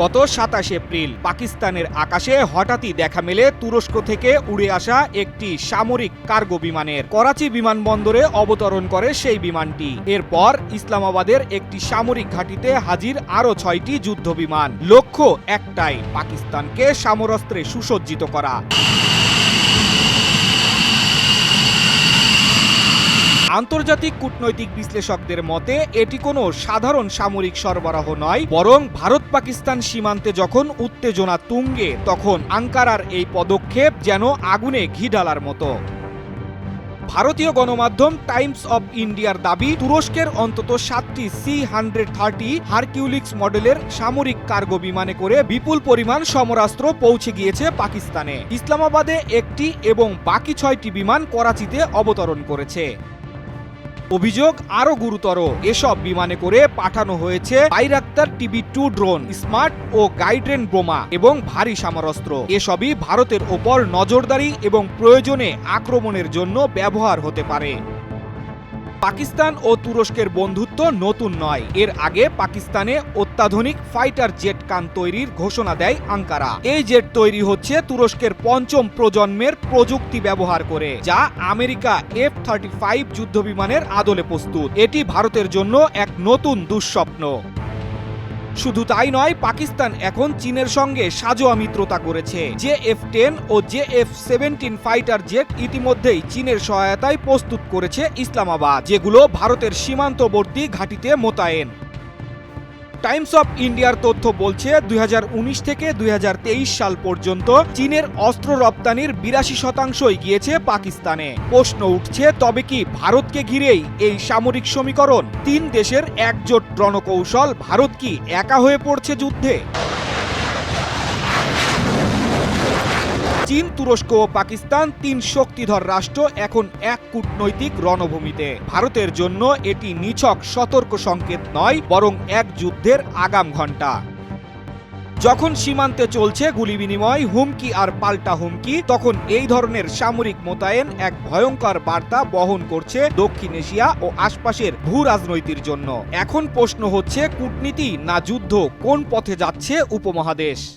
গত সাতাশ এপ্রিল, পাকিস্তানের আকাশে হঠাৎই দেখা মেলে তুরস্ক থেকে উড়ে আসা একটি সামরিক কার্গো বিমানের। করাচি বিমানবন্দরে অবতরণ করে সেই বিমানটি। এরপর ইসলামাবাদের একটি সামরিক ঘাঁটিতে হাজির আরও ছয়টি যুদ্ধ বিমান লক্ষ্য একটাই, পাকিস্তানকে সামরস্ত্রে সুসজ্জিত করা। আন্তর্জাতিক কূটনৈতিক বিশ্লেষকদের মতে, এটি কোনো সাধারণ সামরিক সরবরাহ নয়, বরং ভারত পাকিস্তান সীমান্তে যখন উত্তেজনা তুঙ্গে, তখন আঙ্কারার এই পদক্ষেপ যেন আগুনে ঘি ঢালার মতো। ভারতীয় গণমাধ্যম টাইমস অব ইন্ডিয়ার দাবি, তুরস্কের অন্তত সাতটি সি হান্ড্রেড থার্টি হারকিউলিক্স মডেলের সামরিক কার্গো বিমানে করে বিপুল পরিমাণ সমরাস্ত্র পৌঁছে গিয়েছে পাকিস্তানে। ইসলামাবাদে একটি এবং বাকি ছয়টি বিমান করাচিতে অবতরণ করেছে। অভিযোগ আরও গুরুতর। এসব বিমানে করে পাঠানো হয়েছে Bayraktar TV two drone, smart ও গাইড্রেন বোমা এবং ভারী সামরস্ত্র। এসবই ভারতের ওপর নজরদারি এবং প্রয়োজনে আক্রমণের জন্য ব্যবহার হতে পারে। পাকিস্তান ও তুরস্কের বন্ধুত্ব নতুন নয়। এর আগে পাকিস্তানে অত্যাধুনিক ফাইটার জেট কান তৈরির ঘোষণা দেয় আঙ্কারা। এই জেট তৈরি হচ্ছে তুরস্কের পঞ্চম প্রজন্মের প্রযুক্তি ব্যবহার করে, যা আমেরিকা এফ থার্টি ফাইভ যুদ্ধ বিমানের আদলে প্রস্তুত। এটি ভারতের জন্য এক নতুন দুঃস্বপ্ন। শুধু তাই নয়, পাকিস্তান এখন চীনের সঙ্গে সাজোয়া মিত্রতা করেছে। জে এফ টেন ও J F seventeen fighter jet ইতিমধ্যেই চীনের সহায়তায় প্রস্তুত করেছে ইসলামাবাদ, যেগুলো ভারতের সীমান্তবর্তী ঘাঁটিতে মোতায়েন। টাইমস অফ ইন্ডিয়ার তথ্য বলছে, দুই হাজার উনিশ থেকে দুই হাজার তেইশ সাল পর্যন্ত চীনের অস্ত্র রপ্তানির বিরাশি শতাংশই গিয়েছে পাকিস্তানে। প্রশ্ন উঠছে, তবে কি ভারতকে ঘিরেই এই সামরিক সমীকরণ? তিন দেশের একজোট রণকৌশল, ভারত কি একা হয়ে পড়ছে যুদ্ধে? চীন, তুরস্ক ও পাকিস্তান তিন শক্তিধর রাষ্ট্র এখন এক কূটনৈতিক রণভূমিতে। ভারতের জন্য এটি নিছক সতর্ক সংকেত নয়, বরং এক যুদ্ধের আগাম ঘণ্টা। যখন সীমান্তে চলছে গুলি বিনিময়, হুমকি আর পাল্টা হুমকি, তখন এই ধরনের সামরিক মোতায়েন এক ভয়ঙ্কর বার্তা বহন করছে দক্ষিণ এশিয়া ও আশপাশের ভূ রাজনৈতির জন্য। এখন প্রশ্ন হচ্ছে, কূটনীতি না যুদ্ধ কোন পথে যাচ্ছে উপমহাদেশ?